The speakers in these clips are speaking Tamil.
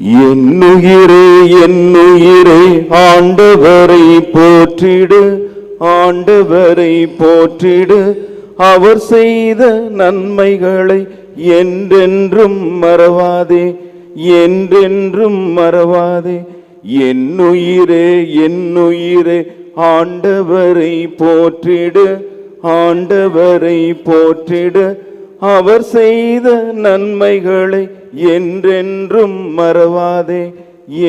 என்னுயிரே என்னுயிரே ஆண்டவரை போற்றிடு ஆண்டவரை போற்றிடு. அவர் செய்த நன்மைகளை என்றென்றும் மறவாதே என்றென்றும் மறவாதே. என்னுயிரே என்னுயிரே ஆண்டவரை போற்றிடு ஆண்டவரை போற்றிடு. அவர் செய்த நன்மைகளை என்றென்றும் மறவாதே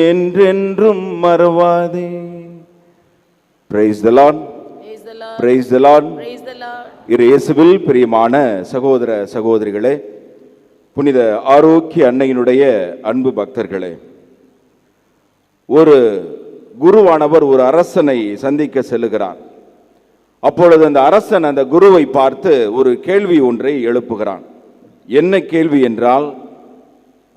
என்றென்றும் மறவாதே praise the Lord Praise the Lord. Praise the Lord. இரு இயேசுவில் பிரியமான சகோதர சகோதரிகளே புனித ஆரோக்கிய அன்னையினுடைய அன்பு பக்தர்களே ஒரு குருவானவர் ஒரு அரசனை சந்திக்க செல்லுகிறார் அப்பொழுது அந்த அரசன் அந்த குருவை பார்த்து ஒரு கேள்வி ஒன்றை எழுப்புகிறான். என்ன கேள்வி என்றால்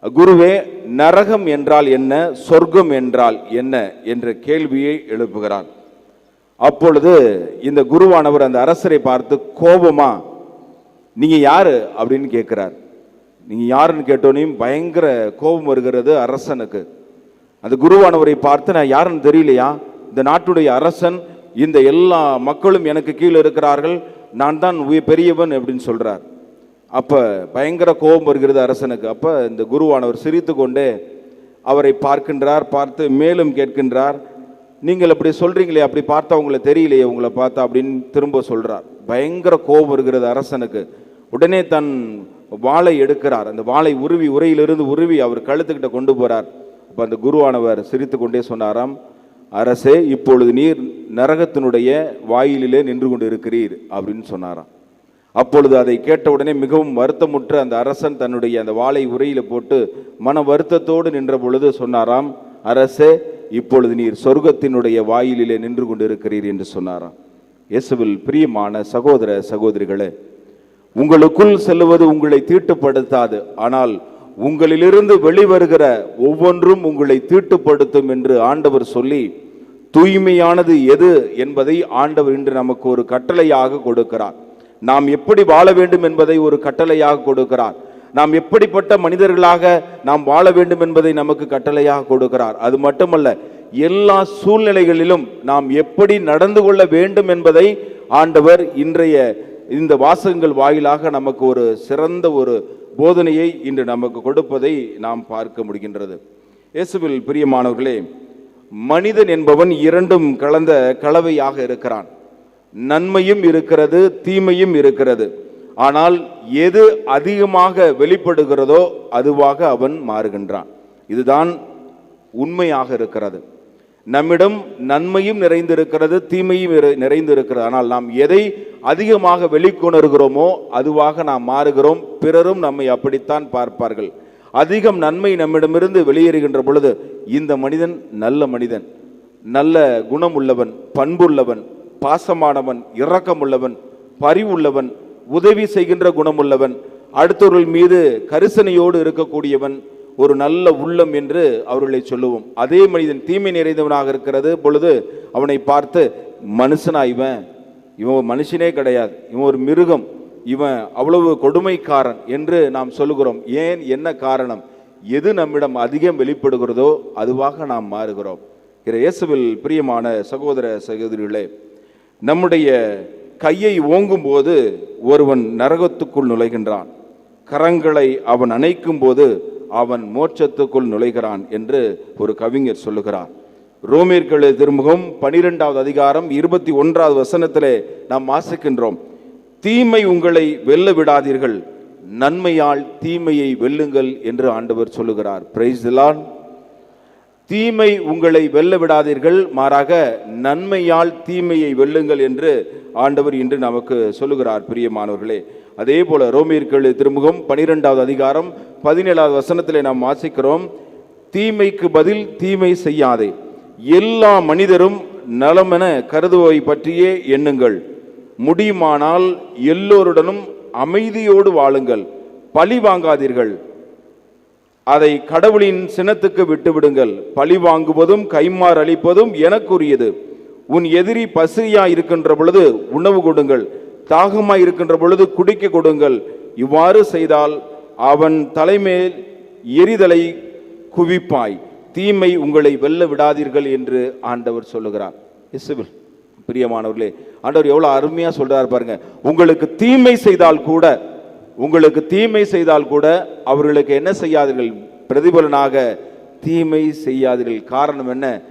குருவே நரகம் என்றால் என்ன சொர்க்கம் என்றால் என்ன? என்ற கேள்வியை எழுப்புகிறான். அப்பொழுது இந்த குருவானவர் அந்த அரசரை பார்த்து கோபமா? நீங்க யாரு? அப்படின்னு கேட்கிறார். நீங்க யாருன்னு கேட்டோனையும் பயங்கர கோபம் வருகிறது அரசனுக்கு. அந்த குருவானவரை பார்த்து நான் யாருன்னு தெரியலையா? இந்த நாட்டுடைய அரசன் இந்த எல்லா மக்களும் எனக்கு கீழே இருக்கிறார்கள். நான் தான் உய- பெரியவன் அப்படின்னு சொல்கிறார் அப்போ பயங்கர கோபம் வருகிறது அரசனுக்கு. அப்போ இந்த குருவானவர் சிரித்து கொண்டே அவரை பார்க்கின்றார் பார்த்து மேலும் கேட்கின்றார். நீங்கள் அப்படி சொல்கிறீங்களே அப்படி பார்த்தா உங்களை தெரியலையே உங்களை பார்த்தா அப்படின்னு திரும்ப சொல்கிறார் பயங்கர கோபம் வருகிறது அரசனுக்கு. உடனே தன் வாளை எடுக்கிறார். அந்த வாளை உருவி உரையிலிருந்து உருவி அவர் கழுத்துக்கிட்ட கொண்டு போகிறார் அப்போ அந்த குருவானவர் சிரித்து கொண்டே சொன்னாராம் அரசே இப்பொழுது நீர் நரகத்தினுடைய வாயிலிலே நின்று கொண்டு இருக்கிறீர் அப்படின்னு சொன்னாராம். அப்பொழுது அதை கேட்ட உடனே மிகவும் வருத்தமுற்ற அந்த அரசன் தன்னுடைய அந்த வாளை உரையில் போட்டு மன வருத்தத்தோடு நின்ற பொழுது சொன்னாராம் அரசே இப்பொழுது நீர் சொர்க்கத்தினுடைய வாயிலிலே நின்று கொண்டு இருக்கிறீர் என்று சொன்னாராம். இயேசுவில் பிரியமான சகோதர சகோதரிகளே உங்களுக்குள் செல்லுவது உங்களை தீட்டுப்படுத்தாது ஆனால் உங்களிலிருந்து வெளிவருகிற ஒவ்வொன்றும் உங்களை தீட்டுப்படுத்தும் என்று ஆண்டவர் சொல்லி தூய்மையானது எது என்பதை ஆண்டவர் இன்று நமக்கு ஒரு கட்டளையாக கொடுக்கிறார். நாம் எப்படி வாழ வேண்டும் என்பதை ஒரு கட்டளையாக கொடுக்கிறார். நாம் எப்படிப்பட்ட மனிதர்களாக நாம் வாழ வேண்டும் என்பதை நமக்கு கட்டளையாக கொடுக்கிறார். அது மட்டுமல்ல எல்லா சூழ்நிலைகளிலும் நாம் எப்படி நடந்து கொள்ள வேண்டும் என்பதை ஆண்டவர் இன்றைய இந்த வாசகங்கள் வாயிலாக நமக்கு ஒரு சிறந்த ஒரு போதனையை இன்று நமக்கு கொடுப்பதை நாம் பார்க்க முடிகின்றது. இயேசுவில் பிரியமானவர்களே மனிதன் என்பவன் இரண்டும் கலந்த கலவையாக இருக்கிறான். நன்மையும் இருக்கிறது தீமையும் இருக்கிறது. ஆனால் எது அதிகமாக வெளிப்படுகிறதோ அதுவாக அவன் மாறுகின்றான். இதுதான் உண்மையாக இருக்கிறது. நம்மிடம் நன்மையும் நிறைந்திருக்கிறது தீமையும் நிறைந்திருக்கிறது. ஆனால் நாம் எதை அதிகமாக வெளிக்கொணர்கிறோமோ அதுவாக நாம் மாறுகிறோம். பிறரும் நம்மை அப்படித்தான் பார்ப்பார்கள். அதிகம் நன்மை நம்மிடமிருந்து வெளியேறுகின்ற பொழுது இந்த மனிதன் நல்ல மனிதன் நல்ல குணமுள்ளவன் பண்புள்ளவன் பாசமானவன் இரக்கமுள்ளவன் பரிவுள்ளவன் உதவி செய்கின்ற குணமுள்ளவன் அடுத்தவர்கள் மீது கரிசனையோடு இருக்கக்கூடியவன் ஒரு நல்ல உள்ளம் என்று அவர்களை சொல்லுவோம். அதே மனிதன் தீமை நிறைந்தவனாக இருக்கிறது பொழுது அவனை பார்த்து மனுஷனா இவன்? இவன் மனுஷனே கிடையாது. இவன் ஒரு மிருகம். இவன் அவ்வளவு கொடுமைக்காரன் என்று நாம் சொல்லுகிறோம். ஏன்? என்ன காரணம்? எது நம்மிடம் அதிகம் வெளிப்படுகிறதோ அதுவாக நாம் மாறுகிறோம். இறை இயேசுவில் பிரியமான சகோதர சகோதரிகளே நம்முடைய கையை ஓங்கும் போது ஒருவன் நரகத்துக்குள் நுழைகின்றான். கரங்களை அவன் அணைக்கும் போது அவன் மோட்சத்துக்குள் நுழைகிறான் என்று ஒரு கவிஞர் சொல்லுகிறார். ரோமியர்களு திருமுகம் பனிரெண்டாவது அதிகாரம் இருபத்தி ஒன்றாவது வசனத்திலே நாம் வாசிக்கின்றோம். தீமை உங்களை வெல்ல விடாதீர்கள். நன்மையால் தீமையை வெல்லுங்கள் என்று ஆண்டவர் சொல்லுகிறார். பிரைஸ் தீமை உங்களை வெல்ல விடாதீர்கள் மாறாக நன்மையால் தீமையை வெல்லுங்கள் என்று ஆண்டவர் இன்று நமக்கு சொல்லுகிறார் பிரியமானவர்களே. அதே போல ரோமியர்கள் திருமுகம் பனிரெண்டாவது அதிகாரம் பதினேழாவது வசனத்திலே நாம் வாசிக்கிறோம். தீமைக்கு பதில் தீமை செய்யாதே. எல்லா மனிதரும் நலமென கருதுவை பற்றியே எண்ணுங்கள். முடியுமானால் எல்லோருடனும் அமைதியோடு வாழுங்கள். பழி வாங்காதீர்கள். அதை கடவுளின் சினத்துக்கு விட்டுவிடுங்கள். பழி வாங்குவதும் கைமாறு அளிப்பதும் எனக்குரியது. உன் எதிரி பசியா இருக்கின்ற பொழுது உணவு கொடுங்கள். தாகமாய் இருக்கின்ற பொழுது குடிக்க கொடுங்கள். இவ்வாறு செய்தால் அவன் தலைமேல் எரிதலை குவிப்பாய். தீமை உங்களை வெல்ல விடாதீர்கள் என்று ஆண்டவர் சொல்லுகிறார். இசுவில் பிரியமானவர்களே ஆண்டவர் எவ்வளோ அருமையாக சொல்கிறார் பாருங்க. உங்களுக்கு தீமை செய்தால் கூட உங்களுக்கு தீமை செய்தால் கூட அவர்களுக்கு என்ன செய்யாதீர்கள்? பிரதிபலனாக தீமை செய்யாதீர்கள். காரணம் என்ன?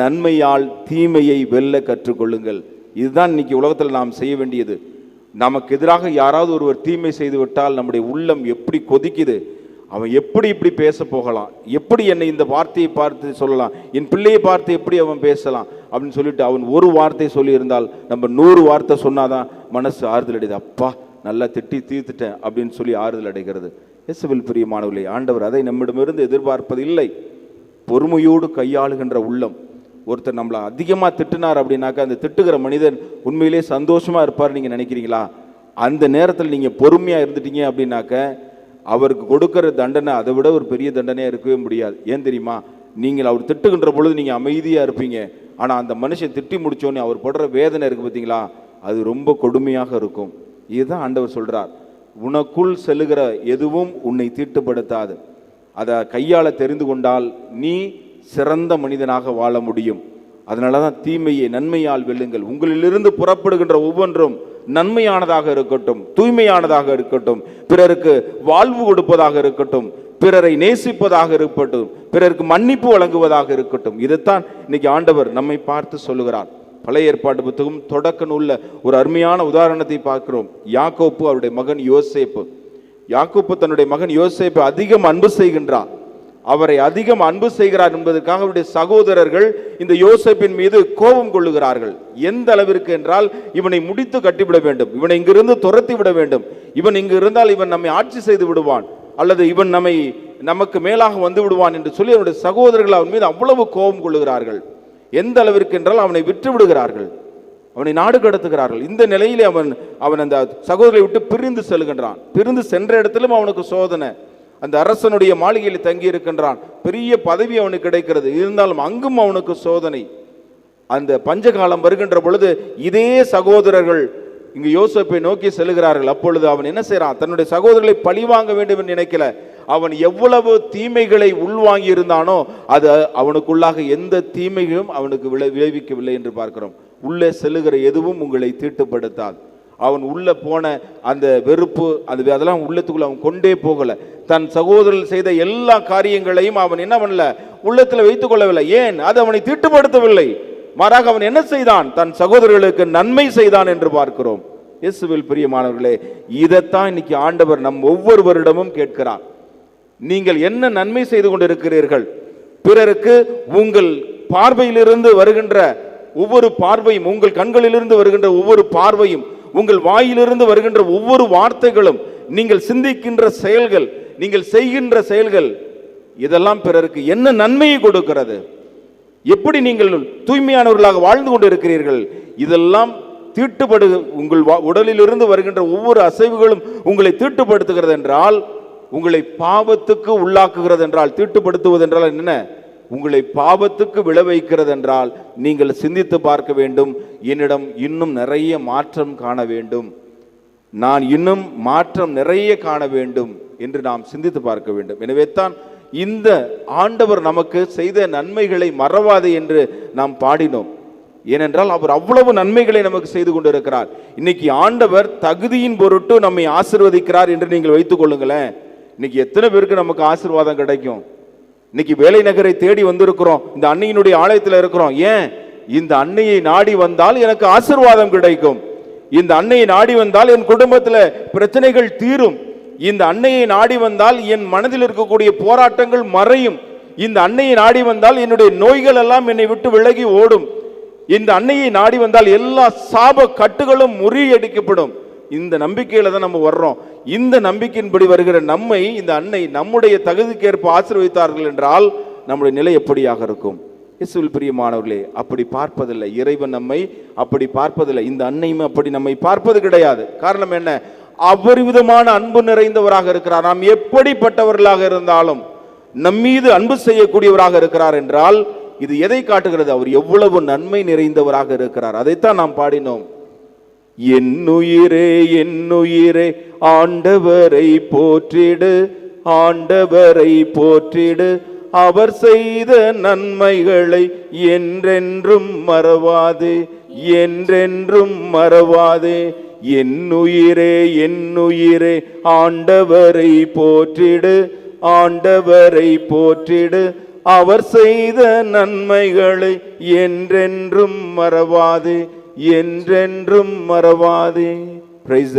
நன்மையால் தீமையை வெல்ல கற்றுக்கொள்ளுங்கள். இதுதான் இன்னைக்கு உலகத்தில் நாம் செய்ய வேண்டியது. நமக்கு எதிராக யாராவது ஒருவர் தீமை செய்து விட்டால் நம்முடைய உள்ளம் எப்படி கொதிக்குது? அவன் எப்படி இப்படி பேச போகலாம்? எப்படி என்னை இந்த வார்த்தையை பார்த்து சொல்லலாம்? என் பிள்ளையை பார்த்து எப்படி அவன் பேசலாம்? அப்படின்னு சொல்லிட்டு அவன் ஒரு வார்த்தை சொல்லியிருந்தால் நம்ம நூறு வார்த்தை சொன்னாதான் மனசு ஆறுதல் அடையுது. அப்பா நல்லா திட்டி தீர்த்துட்டேன் அப்படின்னு சொல்லி ஆறுதல் அடைகிறது. இயேசுவில் பிரியமானவில்லை ஆண்டவர் அதை நம்மிடமிருந்து எதிர்பார்ப்பது இல்லை. பொறுமையோடு கையாளுகின்ற உள்ளம். ஒருத்தர் நம்மளை அதிகமாக திட்டுனார் அப்படின்னாக்கா அந்த திட்டுகிற மனிதன் உண்மையிலே சந்தோஷமாக இருப்பார் நீங்கள் நினைக்கிறீங்களா? அந்த நேரத்தில் நீங்கள் பொறுமையாக இருந்துட்டீங்க அப்படின்னாக்க அவருக்கு கொடுக்கிற தண்டனை அதை விட ஒரு பெரிய தண்டனையாக இருக்கவே முடியாது. ஏன் தெரியுமா? நீங்கள் அவர் திட்டுகின்ற பொழுது நீங்கள் அமைதியாக இருப்பீங்க. ஆனால் அந்த மனுஷன் திட்டி முடிச்சோன்னே அவர் படுற வேதனை இருக்குது பார்த்தீங்களா அது ரொம்ப கொடுமையாக இருக்கும். இதுதான் ஆண்டவர் சொல்கிறார் உனக்குள் செல்லுகிற எதுவும் உன்னை தீட்டுப்படுத்தாது. அதை கையாள தெரிந்து கொண்டால் நீ சிறந்த மனிதனாக வாழ முடியும். அதனால தான் தீமையை நன்மையால் வெல்லுங்கள். உங்களிலிருந்து புறப்படுகின்ற ஒவ்வொன்றும் நன்மையானதாக இருக்கட்டும் தூய்மையானதாக இருக்கட்டும் பிறருக்கு வாழ்வு கொடுப்பதாக இருக்கட்டும் பிறரை நேசிப்பதாக இருக்கட்டும் பிறருக்கு மன்னிப்பு வழங்குவதாக இருக்கட்டும். இதைத்தான் இன்னைக்கு ஆண்டவர் நம்மை பார்த்து சொல்லுகிறார். பழைய ஏற்பாட்டு புத்தகம் தொடக்க நூலில் ஒரு அருமையான உதாரணத்தை பார்க்கிறோம். யாக்கோப்பு அவருடைய மகன் யோசேப்பு. யாக்கோப்பு தன்னுடைய மகன் யோசேப்பை அதிகம் அன்பு செய்கின்றார். அவரை அதிகம் அன்பு செய்கிறார் என்பதற்காக அவருடைய சகோதரர்கள் இந்த யோசப்பின் மீது கோபம் கொள்ளுகிறார்கள். எந்த அளவிற்கு என்றால் இவனை முடித்து கட்டிவிட வேண்டும். இவனை இங்கிருந்து துரத்தி விட வேண்டும். இவன் இங்கு இருந்தால் இவன் நம்மை ஆட்சி செய்து விடுவான். அல்லது இவன் நம்மை நமக்கு மேலாக வந்து விடுவான் என்று சொல்லி அவனுடைய சகோதரர்கள் அவன் மீது அவ்வளவு கோபம் கொள்ளுகிறார்கள். எந்த அளவிற்கு என்றால் அவனை விற்று விடுகிறார்கள். அவனை நாடு கடத்துகிறார்கள். இந்த நிலையிலே அவன் அவன் அந்த சகோதரரை விட்டு பிரிந்து செல்கின்றான். பிரிந்து சென்ற இடத்திலும் அவனுக்கு சோதனை. அந்த அரசனுடைய மாளிகையில் தங்கி இருக்கின்றான் பெரிய பதவி அவனுக்கு கிடைக்கிறது. இருந்தாலும் அங்கும் அவனுக்கு சோதனை. அந்த பஞ்சகாலம் வருகின்ற பொழுது இதே சகோதரர்கள் இங்கு யோசப்பை நோக்கி செல்கிறார்கள். அப்பொழுது அவன் என்ன செய்யறான் தன்னுடைய சகோதரர்களை பழிவாங்க வேண்டும் என்று நினைக்கல. அவன் எவ்வளவு தீமைகளை உள்வாங்கி இருந்தானோ அது அவனுக்குள்ளாக எந்த தீமையும் அவனுக்கு விளை விளைவிக்கவில்லை என்று பார்க்கிறோம். உள்ளே செல்லுகிற எதுவும் உங்களை தீட்டுப்படுத்தாது. அவன் உள்ளே போன அந்த வெறுப்பு அது அதெல்லாம் உள்ளத்துக்குள்ள அவன் கொண்டே போகலை. தன் சகோதரர்கள் செய்த எல்லா காரியங்களையும் அவன் என்ன பண்ணல? உள்ளத்தில் வைத்துக் கொள்ளவில்லை. ஏன்? அது அவனை தீட்டுப்படுத்தவில்லை. மாறாக அவன் என்ன செய்தான்? தன் சகோதரர்களுக்கு நன்மை செய்தான் என்று பார்க்கிறோம். இயேசுவில் பிரியமானவர்களே இதைத்தான் இன்னைக்கு ஆண்டவர் நம் ஒவ்வொருவரிடமும் கேட்கிறார். நீங்கள் என்ன நன்மை செய்து கொண்டிருக்கிறீர்கள்? பிறருக்கு உங்கள் பார்வையிலிருந்து வருகின்ற ஒவ்வொரு பார்வையும் உங்கள் கண்களிலிருந்து வருகின்ற ஒவ்வொரு பார்வையும் உங்கள் வாயிலிருந்து வருகின்ற ஒவ்வொரு வார்த்தைகளும் நீங்கள் சிந்திக்கின்ற செயல்கள் நீங்கள் செய்கின்ற செயல்கள் இதெல்லாம் பிறருக்கு என்ன நன்மையை கொடுக்கிறது? எப்படி நீங்கள் தூய்மையானவர்களாக வாழ்ந்து கொண்டு இருக்கிறீர்கள் இதெல்லாம் தீட்டுப்படு உங்கள் வா- உடலிலிருந்து வருகின்ற ஒவ்வொரு அசைவுகளும் உங்களை தீட்டுப்படுத்துகிறது என்றால் உங்களை பாவத்துக்கு உள்ளாக்குகிறது என்றால் தீட்டுப்படுத்துவது என்றால் என்ன? உங்களை பாவத்துக்கு விளைவிக்கிறது என்றால் நீங்கள் சிந்தித்து பார்க்க வேண்டும். என்னிடம் இன்னும் நிறைய மாற்றம் காண வேண்டும். நான் இன்னும் மாற்றம் நிறைய காண வேண்டும் என்று நாம் சிந்தித்து பார்க்க வேண்டும். எனவே தான் இந்த ஆண்டவர் நமக்கு செய்த நன்மைகளை மறவாதே என்று நாம் பாடினோம். ஏனென்றால் அவர் அவ்வளவு நன்மைகளை நமக்கு செய்து கொண்டிருக்கிறார். இன்னைக்கு ஆண்டவர் தகுதியின் பொருட்டு நம்மை ஆசிர்வதிக்கிறார் என்று நீங்கள் வைத்துக் கொள்ளுங்களேன். இன்னைக்கு எத்தனை பேருக்கு நமக்கு ஆசீர்வாதம் கிடைக்கும்? இன்னைக்கு வேலை நகரை தேடி வந்திருக்கிறோம். இந்த அன்னையினுடைய ஆலயத்தில் இருக்கிறோம். ஏன்? இந்த அன்னையை நாடி வந்தால் எனக்கு ஆசீர்வாதம் கிடைக்கும். இந்த அன்னையை நாடி வந்தால் என் குடும்பத்தில் பிரச்சனைகள் தீரும். இந்த அன்னையை நாடி வந்தால் என் மனதில் இருக்கக்கூடிய போராட்டங்கள் மறையும். இந்த அன்னையை நாடி வந்தால் என்னுடைய நோய்கள் எல்லாம் என்னை விட்டு விலகி ஓடும். இந்த அன்னையை நாடி வந்தால் எல்லா சாப கட்டுகளும் முறியடிக்கப்படும். இந்த நம்பிக்கையில தான் நம்ம வர்றோம். இந்த நம்பிக்கையின்படி வருகிற நம்மை இந்த அன்னை நம்முடைய தகுதிக்கேற்ப ஆசீர்வதித்தார்கள் என்றால் நம்முடைய நிலை எப்படியாக இருக்கும்? இயேசுவில் பிரியமானவர்களே அப்படி பார்ப்பதில்லை. இறைவன் நம்மை அப்படி பார்ப்பதில்லை. இந்த அன்னையும் அப்படி நம்மை பார்ப்பது கிடையாது. காரணம் என்ன? அபரிவிதமான அன்பு நிறைந்தவராக இருக்கிறார். நாம் எப்படிப்பட்டவர்களாக இருந்தாலும் நம்மீது அன்பு செய்யக்கூடியவராக இருக்கிறார் என்றால் இது எதை காட்டுகிறது? அவர் எவ்வளவு நன்மை நிறைந்தவராக இருக்கிறார். அதைத்தான் நாம் பாடினோம். என்னுயிரே என்னுயிரே ஆண்டவரை போற்றிடு ஆண்டவரை போற்றிடு. அவர் செய்த நன்மைகளை என்றென்றும் மறவாதே என்றென்றும் மறவாதே. என்னுயிரே என்னுயிரே ஆண்டவரை போற்றிடு ஆண்டவரை போற்றிடு. அவர் செய்த நன்மைகளை என்றென்றும் மறவாதே. என்றென்றும் மறவாதே. பிரைஸ்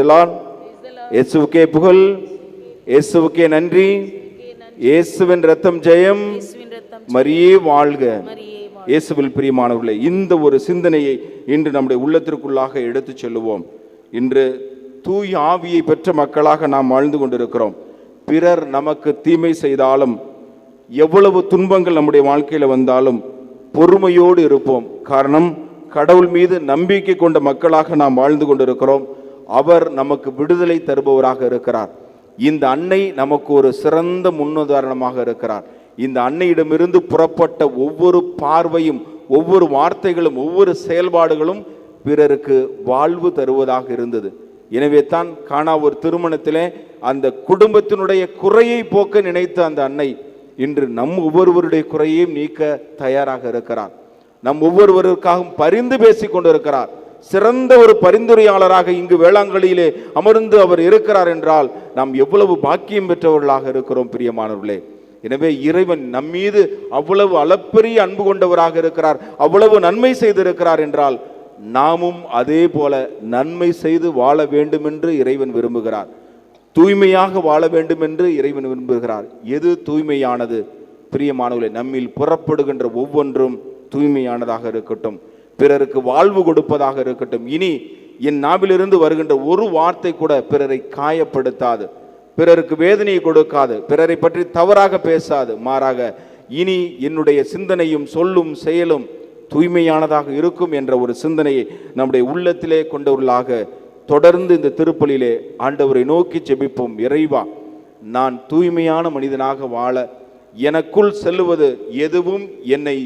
இயேசுவுக்கே புகழ். இயேசுவுக்கே நன்றி. இயேசுவின் ரத்தம் ஜெயம். வாழ்க மரியே வாழ்க. இயேசுவில் பிரியமானவர்களே இந்த ஒரு சிந்தனையை இன்று நம்முடைய உள்ளத்திற்குள்ளாக எடுத்துச் செல்லுவோம். இன்று தூய் ஆவியை பெற்ற மக்களாக நாம் வாழ்ந்து கொண்டிருக்கிறோம். பிறர் நமக்கு தீமை செய்தாலும் எவ்வளவு துன்பங்கள் நம்முடைய வாழ்க்கையில் வந்தாலும் பொறுமையோடு இருப்போம். காரணம் கடவுள் மீது நம்பிக்கை கொண்ட மக்களாக நாம் வாழ்ந்து கொண்டிருக்கிறோம். அவர் நமக்கு விடுதலை தருபவராக இருக்கிறார். இந்த அன்னை நமக்கு ஒரு சிறந்த முன்னுதாரணமாக இருக்கிறார். இந்த அன்னையிடமிருந்து புறப்பட்ட ஒவ்வொரு பார்வையும் ஒவ்வொரு வார்த்தைகளும் ஒவ்வொரு செயல்பாடுகளும் பிறருக்கு வாழ்வு தருவதாக இருந்தது. எனவே தான் காணா ஒரு திருமணத்திலே அந்த குடும்பத்தினுடைய குறையை போக்க நினைத்த அந்த அன்னை இன்று நம் ஒவ்வொருவருடைய குறையையும் நீக்க தயாராக இருக்கிறார். நம் ஒவ்வொருவருக்காகவும் பரிந்து பேசிக் கொண்டிருக்கிறார் சிறந்த ஒரு பரிந்துரையாளராக இங்கு வேளாங்கண்ணியிலே அமர்ந்து அவர் இருக்கிறார் என்றால் நாம் எவ்வளவு பாக்கியம் பெற்றவர்களாக இருக்கிறோம் பிரியமானவர்களே. எனவே இறைவன் நம்மீது அவ்வளவு அளப்பெரிய அன்பு கொண்டவராக இருக்கிறார் அவ்வளவு நன்மை செய்திருக்கிறார் என்றால் நாமும் அதே போல நன்மை செய்து வாழ வேண்டும் என்று இறைவன் விரும்புகிறார். தூய்மையாக வாழ வேண்டும் என்று இறைவன் விரும்புகிறார். எது தூய்மையானது? பிரியமானவர்களே நம்மில் புறப்படுகின்ற ஒவ்வொன்றும் தூய்மையானதாக இருக்கட்டும் பிறருக்கு வாழ்வு கொடுப்பதாக இருக்கட்டும் இனி என் நாவிலிருந்து வருகின்ற ஒரு வார்த்தை கூட பிறரை காயப்படுத்தாது பிறருக்கு வேதனையை கொடுக்காது பிறரை பற்றி தவறாக பேசாது. மாறாக இனி என்னுடைய சிந்தனையும் சொல்லும் செயலும் தூய்மையானதாக இருக்கும் என்ற ஒரு சிந்தனையை நம்முடைய உள்ளத்திலே கொண்டவர்களாக தொடர்ந்து இந்த திருப்பலிலே ஆண்டவரை நோக்கி ஜெபிப்போம் இறைவா நான் தூய்மையான மனிதனாக வாழ எனக்குள் செல்லுவது எதுவும் என்னை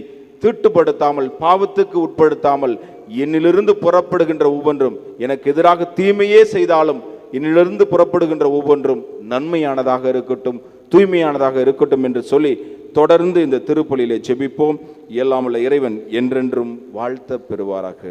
தீட்டுப்படுத்தாமல் பாவத்துக்கு உட்படுத்தாமல் என்னிலிருந்து புறப்படுகின்ற ஒவ்வொன்றும் எனக்கு எதிராக தீமையே செய்தாலும் என்னிலிருந்து புறப்படுகின்ற ஒவ்வொன்றும் நன்மையானதாக இருக்கட்டும் தூய்மையானதாக இருக்கட்டும் என்று சொல்லி தொடர்ந்து இந்த திருப்பலியிலே செபிப்போம் இயலாமுள்ள இறைவன் என்றென்றும் வாழ்த்த பெறுவாராக.